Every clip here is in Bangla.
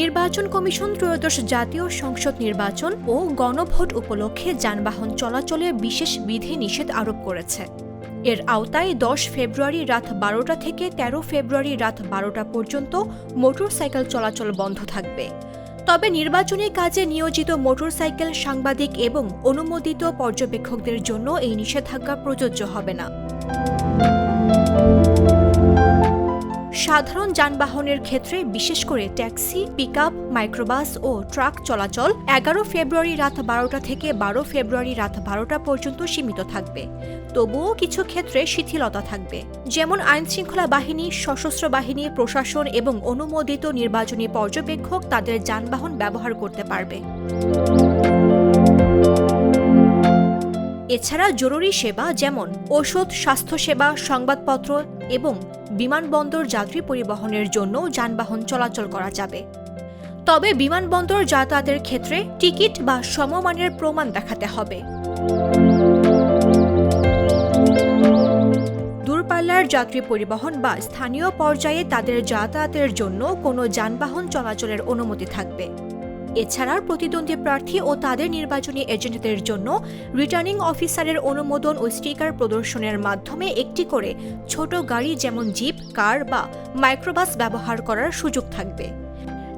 নির্বাচন কমিশন ত্রয়োদশ জাতীয় সংসদ নির্বাচন ও গণভোট উপলক্ষে যানবাহন চলাচলে বিশেষ বিধি নিষেধ আরোপ করেছে। এর আওতায় দশ ফেব্রুয়ারি রাত বারোটা থেকে ১৩ ফেব্রুয়ারি রাত বারোটা পর্যন্ত মোটরসাইকেল চলাচল বন্ধ থাকবে। তবে নির্বাচনী কাজে নিয়োজিত মোটরসাইকেল সাংবাদিক এবং অনুমোদিত পর্যবেক্ষকদের জন্য এই নিষেধাজ্ঞা প্রযোজ্য হবে না। সাধারণ যানবাহনের ক্ষেত্রে, বিশেষ করে ট্যাক্সি, পিকআপ, মাইক্রোবাস ও ট্রাক চলাচল এগারো ফেব্রুয়ারি রাত বারোটা থেকে বারো ফেব্রুয়ারি রাত বারোটা পর্যন্ত সীমিত থাকবে। তবুও কিছু ক্ষেত্রে শিথিলতা থাকবে। যেমন আইনশৃঙ্খলা বাহিনী, সশস্ত্র বাহিনী, প্রশাসন এবং অনুমোদিত নির্বাচনী পর্যবেক্ষক তাদের যানবাহন ব্যবহার করতে পারবে। এছাড়া জরুরি সেবা যেমন ওষুধ, স্বাস্থ্যসেবা, সংবাদপত্র এবং বিমানবন্দর যাত্রী পরিবহনের জন্য যানবাহন চলাচল করা যাবে। তবে বিমানবন্দর যাতায়াতের ক্ষেত্রে টিকিট বা সমমানের প্রমাণ দেখাতে হবে। দূরপাল্লার যাত্রী পরিবহন বা স্থানীয় পর্যায়ে তাদের যাতায়াতের জন্য কোনো যানবাহন চলাচলের অনুমতি থাকবে। এছাড়া প্রতিদ্বন্দ্বী প্রার্থী ও তাদের নির্বাচনী এজেন্টদের জন্য রিটার্নিং অফিসারের অনুমোদন ও স্টিকার প্রদর্শনের মাধ্যমে একটি করে ছোট গাড়ি যেমন জিপ কার বা মাইক্রোবাস ব্যবহার করার সুযোগ থাকবে।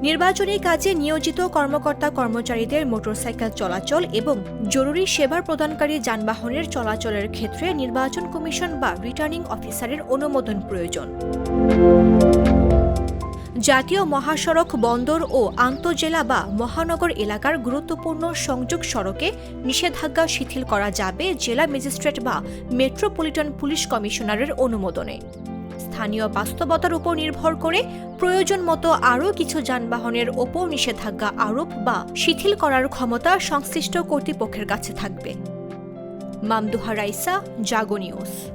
নির্বাচনী কাজে নিয়োজিত কর্মকর্তা কর্মচারীদের মোটরসাইকেল চলাচল এবং জরুরি সেবা প্রদানকারী যানবাহনের চলাচলের ক্ষেত্রে নির্বাচন কমিশন বা রিটার্নিং অফিসারের অনুমোদন প্রয়োজন। জাতীয় মহাসড়ক বন্দর ও আন্তজেলা বা মহানগর এলাকার গুরুত্বপূর্ণ সংযোগ সড়কে নিষেধাজ্ঞা শিথিল করা যাবে জেলা ম্যাজিস্ট্রেট বা মেট্রোপলিটন পুলিশ কমিশনারের অনুমোদনে। স্থানীয় বাস্তবতার উপর নির্ভর করে প্রয়োজন মতো আরও কিছু যানবাহনের ওপর নিষেধাজ্ঞা আরোপ বা শিথিল করার ক্ষমতা সংশ্লিষ্ট কর্তৃপক্ষের কাছে থাকবে। মামদুহা রাইসা, জাগো নিউজ।